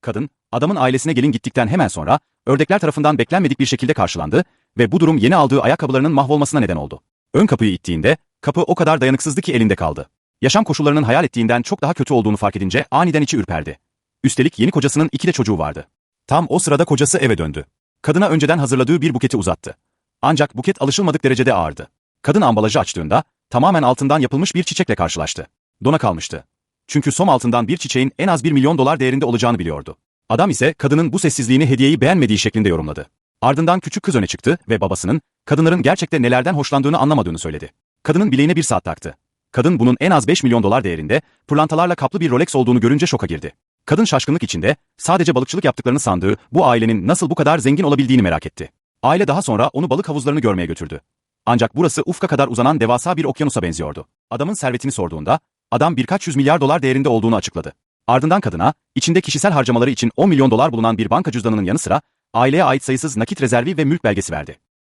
Kadın, adamın ailesine gelin gittikten hemen sonra, ördekler tarafından beklenmedik bir şekilde karşılandı ve bu durum yeni aldığı ayakkabılarının mahvolmasına neden oldu. Ön kapıyı ittiğinde, kapı o kadar dayanıksızdı ki elinde kaldı. Yaşam koşullarının hayal ettiğinden çok daha kötü olduğunu fark edince aniden içi ürperdi. Üstelik yeni kocasının iki de çocuğu vardı. Tam o sırada kocası eve döndü. Kadına önceden hazırladığı bir buketi uzattı. Ancak buket alışılmadık derecede ağırdı. Kadın ambalajı açtığında, tamamen altından yapılmış bir çiçekle karşılaştı. Dona kalmıştı. Çünkü som altından bir çiçeğin en az 1 milyon dolar değerinde olacağını biliyordu. Adam ise kadının bu sessizliğini hediyeyi beğenmediği şeklinde yorumladı. Ardından küçük kız öne çıktı ve babasının, kadınların gerçekte nelerden hoşlandığını anlamadığını söyledi. Kadının bileğine bir saat taktı. Kadın bunun en az 5 milyon dolar değerinde, pırlantalarla kaplı bir Rolex olduğunu görünce şoka girdi. Kadın şaşkınlık içinde, sadece balıkçılık yaptıklarını sandığı bu ailenin nasıl bu kadar zengin olabildiğini merak etti. Aile daha sonra onu balık havuzlarını görmeye götürdü. Ancak burası ufka kadar uzanan devasa bir okyanusa benziyordu. Adamın servetini sorduğunda, adam birkaç yüz milyar dolar değerinde olduğunu açıkladı. Ardından kadına, içinde kişisel harcamaları için 10 milyon dolar bulunan bir banka cüzdanının yanı sıra, aileye ait sayısız nakit rezervi ve mülk belgesi verdi.